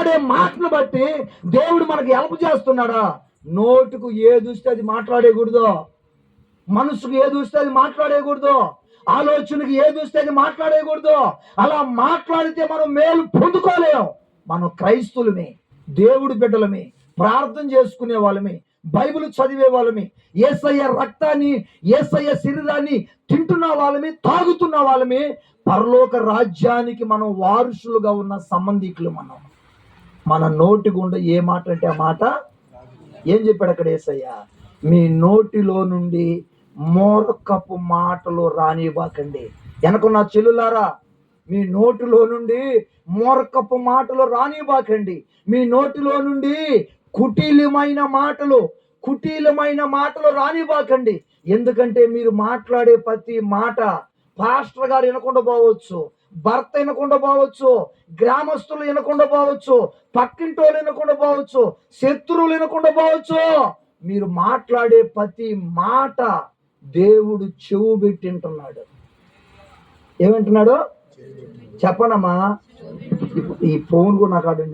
మాట్లాడే మాటలు బట్టి దేవుడు మనకి హెల్ప్ చేస్తున్నాడా? నోటుకు ఏ దూస్తే అది మాట్లాడేకూడదు మనసుకు ఏ దూస్తే అది మాట్లాడేయకూడదు. ఆలోచనకి ఏ దూస్తే అది మాట్లాడేయకూడదు. అలా మాట్లాడితే మనం మేలు పొందుకోలేం. మనం క్రైస్తులమే దేవుడి బిడ్డలమే ప్రార్థన చేసుకునే వాళ్ళమే బైబిల్ చదివే వాళ్ళమే ఏసయ్య రక్తాన్ని ఏసయ్య శరీరాన్ని తింటున్న వాళ్ళమే తాగుతున్న వాళ్ళమే పరలోక రాజ్యానికి మనం వారసులుగా ఉన్న సంబంధికులు మనం. మన నోటి గుండా ఏ మాట అంటే ఆ మాట? ఏం చెప్పాడు అక్కడ ఏసయ్యా? మీ నోటిలో నుండి మోరకపు మాటలు రానివ్వకండి. వెనకున్న చెల్లులారా మీ నోటిలో నుండి మోరకపు మాటలు రానివ్వకండి. మీ నోటిలో నుండి కుటీలమైన మాటలు కుటీలమైన మాటలు రానివ్వకండి. ఎందుకంటే మీరు మాట్లాడే ప్రతి మాట పాస్టర్ గారు వినకుండా పోవచ్చు. భర్త వినకుండా పోవచ్చు గ్రామస్తులు వినకుండా పోవచ్చు పక్కింటోళ్ళు వినకుండా పోవచ్చు శత్రువులు వినకుండా పోవచ్చు. మీరు మాట్లాడే ప్రతి మాట దేవుడు చెవు పెట్టింటున్నాడు ఏమంటున్నాడు? చెప్పనమ్మా. ఈ ఫోన్ కూడా నాకు అడండి